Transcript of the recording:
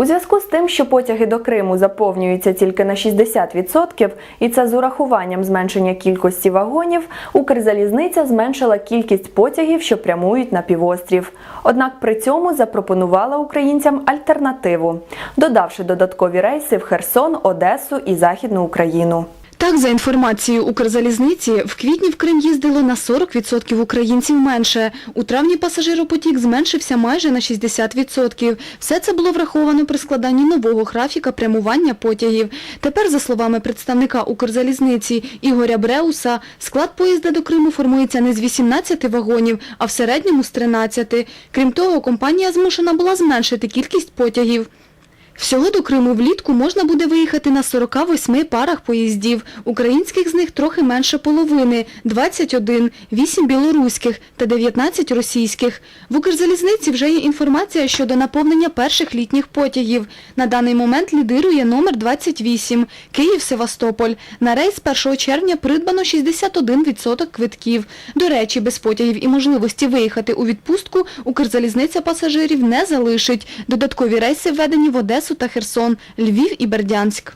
У зв'язку з тим, що потяги до Криму заповнюються тільки на 60%, і це з урахуванням зменшення кількості вагонів, Укрзалізниця зменшила кількість потягів, що прямують на півострів. Однак при цьому запропонувала українцям альтернативу, додавши додаткові рейси в Херсон, Одесу і Західну Україну. Так, за інформацією Укрзалізниці, в квітні в Крим їздило на 40% українців менше. У травні пасажиропотік зменшився майже на 60%. Все це було враховано при складанні нового графіка прямування потягів. Тепер, за словами представника Укрзалізниці Ігоря Бреуса, склад поїзда до Криму формується не з 18 вагонів, а в середньому з 13. Крім того, компанія змушена була зменшити кількість потягів. Всього до Криму влітку можна буде виїхати на 48 парах поїздів. Українських з них трохи менше половини – 21, 8 білоруських та 19 російських. В Укрзалізниці вже є інформація щодо наповнення перших літніх потягів. На даний момент лідирує номер 28 – Київ-Севастополь. На рейс 1 червня придбано 61% квитків. До речі, без потягів і можливості виїхати у відпустку Укрзалізниця пасажирів не залишить. Додаткові рейси введені в Одесу та Херсон, Львів і Бердянськ.